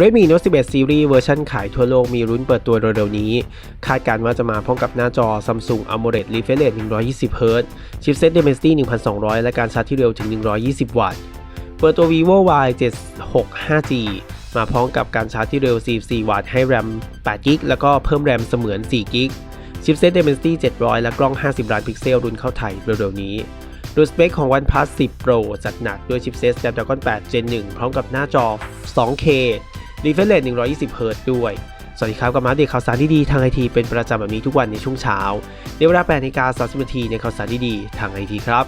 Redmi Note 11 Series เวอร์ชันขายทั่วโลกมีรุ่นเปิดตัวเร็วๆนี้ คาดการณ์ว่าจะมาพร้อมกับหน้าจอ Samsung AMOLED Refresh Rate 120Hz ชิปเซ็ต Dimensity 1200 และการชาร์จที่เร็วถึง 120 วัตต์ เปิดตัว vivo y 76 5g มาพร้อมกับการชาร์จที่เร็ว 44 วัตต์ ให้ RAM 8 g b แล้วก็เพิ่ม RAM เสมือน4 g b ชิปเซ็ต Dimensity 700 และกล้อง 50 ล้านพิกเซลรุ่นเข้าไทยเร็วๆนี้ดูสเปคของ OnePlus 10 Pro จัดหนักด้วยชิปเซ็ต Snapdragon 8 Gen 1 พร้อมกับหน้าจอ 2K Refresh Rate 120Hz ด้วย สวัสดีครับกับมาเดตข่าวสารที่ดีทางไอทีเป็นประจำแบบนี้ทุกวันในช่วงเช้าในเวลา8นาฬิกา30นาทีในข่าวสารที่ดีทางไอทีครับ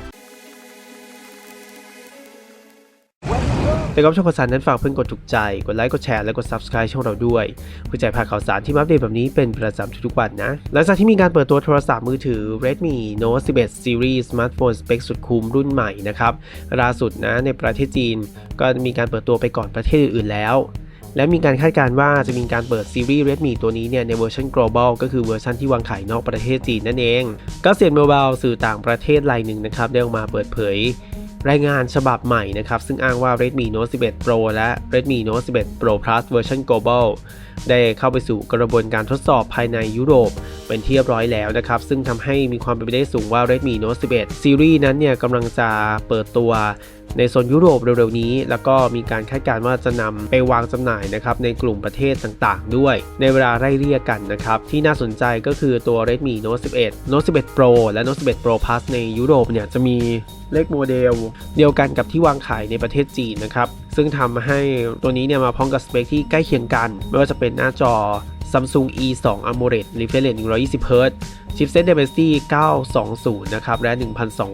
แต่ก็ช่องข่าวสารนั้นฝากเพื่อนกดถูกใจ กดไลค์กดแชร์และกด Subscribe ช่องเราด้วยเพื่อจะพาข่าวสารที่มาอัปเดตแบบนี้เป็นประจำทุกๆวันนะ หลังจากที่มีการเปิดตัวโทรศัพท์มือถือ Redmi Note 11 Series สมาร์ทโฟนสเปคสุดคุ้มรุ่นใหม่นะครับล่าสุดนะในประเทศจีน ก็มีการเปิดตัวไปก่อนประเทศอื่นๆแล้ว และมีการคาดการณ์ว่าจะมีการเปิดซีรีส์ Redmi ตัวนี้เนี่ยในเวอร์ชัน global ก็คือเวอร์ชันที่วางขายนอกประเทศจีนนั่นเองก็เซียนโมบายสื่อต่างประเทศรายหนึ่งนะครับได้ออกมาเปิดเผย รายงานฉบับใหม่นะครับซึ่งอ้างว่า Redmi Note 11 Pro และ Redmi Note 11 Pro Plus เวอร์ชัน global ได้เข้าไปสู่กระบวนการทดสอบภายในยุโรปเป็นที่เรียบร้อยแล้วนะครับ ซึ่งทำให้มีความเป็นไปได้สูงว่า Redmi Note 11 Series นั้นเนี่ยกำลังจะเปิดตัว ในโซนยุโรปเร็วๆนี้ แล้วก็มีการคาดการณ์ว่าจะนำไปวางจำหน่ายนะครับในกลุ่มประเทศต่างๆ ด้วย ในเวลาไล่เรียกกันนะครับ ที่น่าสนใจก็คือตัว Redmi Note 11 Note 11 Pro และ Note 11 Pro Plus ในยุโรปเนี่ยจะมีเลขโมเดล เดียวกันกับที่วางขายในประเทศจีนนะครับ ซึ่งทำให้ตัวนี้เนี่ยมาพร้อมกับสเปคที่ใกล้เคียงกัน ไม่ว่าจะเป็นหน้าจอ Samsung E2 AMOLED Refresh Rate 120Hz ชิปเซ็ต Dimensity 920 นะครับ และ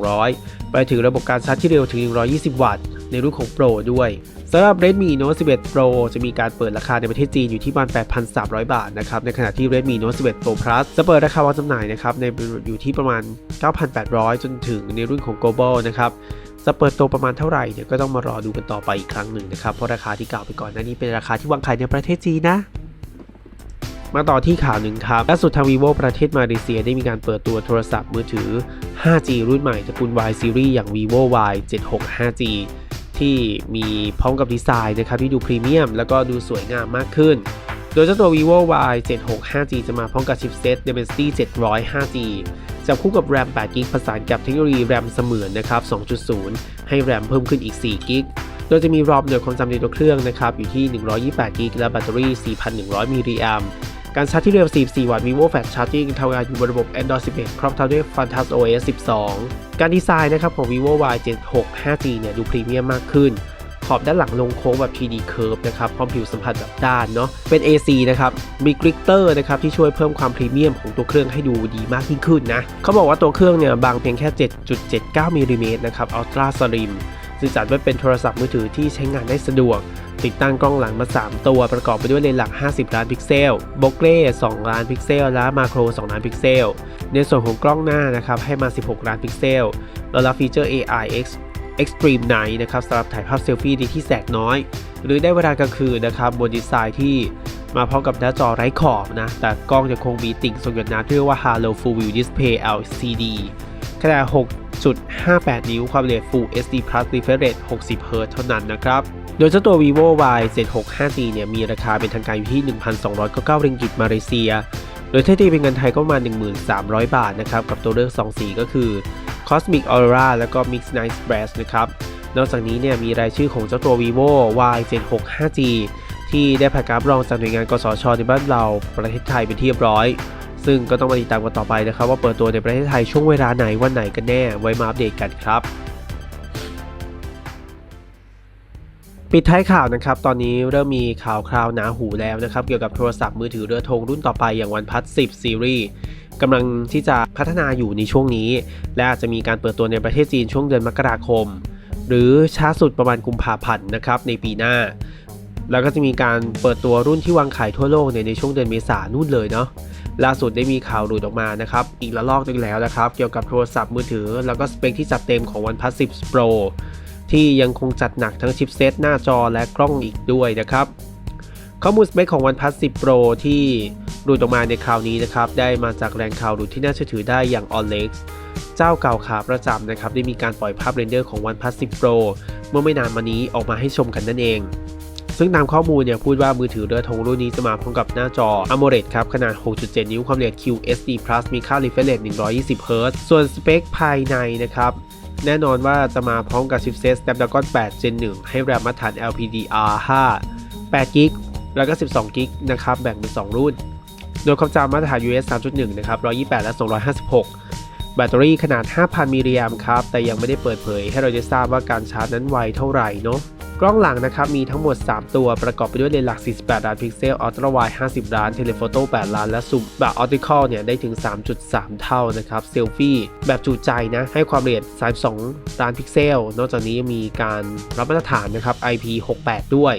1,200 ไปถึงระบบการชาร์จที่เร็วถึง 120 วัตต์ ในรุ่นของ Pro ด้วยสำหรับ Redmi Note 11 Pro จะมีการเปิดราคาในประเทศจีนอยู่ที่ประมาณ 8,300 บาทนะครับ ในขณะที่ Redmi Note 11 Pro Plus จะเปิดราคาวางจำหน่ายนะครับในอยู่ที่ประมาณ 9,800 จนถึงในรุ่นของ Global นะครับจะเปิดตัวประมาณเท่าไหร่เนี่ยก็ต้องมารอดูกันต่อไปอีกครั้งหนึ่งนะครับ เพราะราคาที่กล่าวไปก่อนหน้านี้เป็นราคาที่วางขายในประเทศจีนนะ มาต่อที่ข่าวหนึ่งครับล่าสุดทาง vivo ประเทศมาเลเซียได้มีการเปิดตัวโทรศัพท์มือถือ 5G รุ่นใหม่ตระกูล Y Series อย่าง vivo Y 76 5G ที่มีพร้อมกับดีไซน์นะครับที่ดูพรีเมียมแล้วก็ดูสวยงามมากขึ้น โดยเจ้าตัว vivo Y 76 5G จะมาพร้อมกับชิปเซ็ต Dimensity 700 5G จับคู่กับ RAM 8 g b ผสานกับเทคโนโลยี RAM เสมือนนะครับ 2.0 ให้ RAM เพิ่มขึ้นอีก 4 g b โดยจะมีรอมหน่วยความจำในตัวเครื่องนะครับ อยู่ที่ 128 g b และแบตเตอรี่ 4,100 มิลลิแอมป์ การชาร์จที่เร็ว 44 วัตต์ vivo fast charging ทำงานอยู่บนระบบ Android 11 ครอบทับด้วย Fantas OS 12 การดีไซน์นะครับของ vivo y 76 5g เนี่ยดูพรีเมียมมากขึ้น ขอบด้านหลังลงโค้งแบบ 3D curve นะครับ พร้อมผิวสัมผัสแบบด้านเนาะ เป็น AC นะครับ มีกริกเตอร์นะครับที่ช่วยเพิ่มความพรีเมียมของตัวเครื่องให้ดูดีมากยิ่งขึ้นนะ เขาบอกว่าตัวเครื่องเนี่ยบางเพียงแค่ 7.79มิลลิเมตรนะครับ Ultra Slim ซึ่งจัดไว้เป็นโทรศัพท์มือถือที่ใช้งานได้สะดวก ติดตั้งกล้องหลังมา 3 ตัวประกอบไปด้วยเลนส์หลัก 50 ล้านพิกเซลโบเกเล่2ล้านพิกเซล และมาโคร 2 ล้านพิกเซล ในส่วนของกล้องหน้านะครับให้มา 16 ล้านพิกเซล แล้วรับฟีเจอร์ AI X Extreme Night นะครับสำหรับถ่ายภาพเซลฟี่ในที่แสกน้อย หรือได้เวลากลางคืนนะครับบนดีไซน์ที่มาพร้อมกับหน้าจอไร้ขอบนะ แต่กล้องยังคงมีติ่งส่งหยดน้ำที่เรียกว่า Halo Full View Display LCD ขนาด 6.58 นิ้วความละเอียด Full HD Plus Refresh Rate 60 Hz เท่านั้นนะครับ โดยเจ้าตัว vivo y 76 5g เนี่ยมีราคาเป็นทางการอยู่ที่ 1,299ริงกิตมาเลเซีย โดยถ้าตีเป็นเงินไทยก็ประมาณ 1,300 บาทนะครับ กับตัวเลือก 2 สีก็คือ Cosmic Aurora แล้วก็ Mix Night Brass นะครับ นอกจากนี้เนี่ยมีรายชื่อของเจ้าตัว vivo y 76 5g ที่ได้ผ่านการรับรองจากหน่วยงานกสชในบ้านเราประเทศไทยเป็นที่เรียบร้อย ซึ่งก็ต้องมาติดตามกันต่อไปนะครับ ว่าเปิดตัวในประเทศไทยช่วงเวลาไหนวันไหนกันแน่ ไว้มาอัปเดตกันครับปิดท้ายข่าวนะครับ ตอนนี้เริ่มมีข่าวคราวหนาหูแล้วนะครับ เกี่ยวกับโทรศัพท์มือถือเรือธงรุ่นต่อไปอย่าง OnePlus 10 Series กำลังที่จะพัฒนาอยู่ในช่วงนี้ และอาจจะมีการเปิดตัวในประเทศจีนช่วงเดือนมกราคม หรือช้าสุดประมาณกุมภาพันธ์นะครับในปีหน้า แล้วก็จะมีการเปิดตัวรุ่นที่วางขายทั่วโลกในในช่วงเดือนเมษานู่นเลยเนาะ ล่าสุดได้มีข่าวหลุดออกมานะครับ อีกระลอกหนึงแล้วนะครับ เกี่ยวกับโทรศัพท์มือถือ แล้วก็สเปคที่จัดเต็มของ OnePlus 10 Pro ที่ยังคงจัดหนักทั้งชิปเซตหน้าจอและกล้องอีกด้วยนะครับ ข้อมูลสเปคของ OnePlus 10 Pro ที่หลุดออกมาในคราวนี้นะครับ ได้มาจากแหล่งข่าวหลุดที่น่าเชื่อถือได้อย่าง Olex เจ้าเก่าขาประจำนะครับ ได้มีการปล่อยภาพเรนเดอร์ของ OnePlus 10 Pro เมื่อไม่นานมานี้ออกมาให้ชมกันนั่นเอง ซึ่งตามข้อมูลเนี่ยพูดว่ามือถือเรือธงรุ่นนี้จะมาพร้อมกับหน้าจอ AMOLED ครับขนาด 6.7 นิ้วความละเอียด QSD มีค่า refresh rate 120 Hz ส่วนสเปคภายในนะครับแน่นอนว่าจะมาพร้อมกับ chipset Snapdragon 8 Gen 1 ให้แรมมาตรฐาน LPDDR5 8 g b แล้วก็ 12 g b นะครับแบ่งเป็น 2 รุ่น โดยความจำมาตรฐาน US 3.1 นะครับ 128 และ 256 แบตเตอรี่ขนาด 5,000 มิลลิแอมป์ครับ แต่ยังไม่ได้เปิดเผยให้เราได้ทราบว่าการชาร์จนั้นไวเท่าไหร่เนาะ กล้องหลังนะครับมีทั้งหมด 3 ตัวประกอบไปด้วยเลนส์หลัก 48 ล้านพิกเซลอัลตร้าไวด์50 ล้าน เทเลโฟโต้ 8 ล้าน และซูมแบบออปติคอลเนี่ยได้ถึง 3.3 เท่านะครับ เซลฟี่แบบจุใจนะ ให้ความละเอียด 32 ล้านพิกเซล นอกจากนี้ยังมีการรับมาตรฐานนะครับ IP68 ด้วย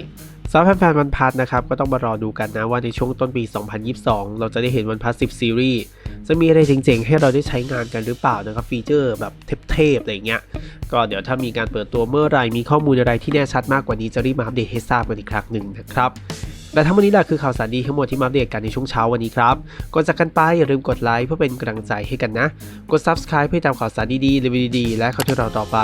สำหรับแฟนวันพัทนะครับ ก็ต้องมารอดูกันนะว่าในช่วงต้นปี 2022 เราจะได้เห็นวันพัท10 ซีรีส์ จะมีอะไรเจ๋งๆ ให้เราได้ใช้งานกันหรือเปล่านะครับฟีเจอร์แบบเทพๆอะไรเงี้ยก็เดี๋ยวถ้ามีการเปิดตัวเมื่อไรมีข้อมูลอะไรที่แน่ชัดมากกว่านี้จะรีบมาอัปเดตให้ทราบกันอีกครั้งหนึ่งนะครับและทั้งหมดนี้แหละคือข่าวสารดีทั้งหมดที่มาอัปเดตกันในช่วงเช้าวันนี้ครับก่อนจากกันไปอย่าลืมกดไลค์เพื่อเป็นกำลังใจให้กันนะ กด subscribe เพื่อตามข่าวสารดีๆรีวิวดีๆและข้าวที่เราต่อไป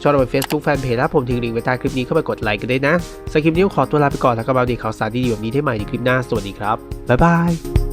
ชอบเราเป็น Facebook Fanpage และผมทิ้งลิงก์ไว้ใต้คลิปนี้เข้าไปกดไลค์กันได้นะสำหรับคลิปนี้ขอตัวลาไปก่อนแล้วก็มาอัปเดตข่าวสารดีๆแบบนี้ได้ใหม่ในคลิปหน้าสวัสดีครับบ๊ายบาย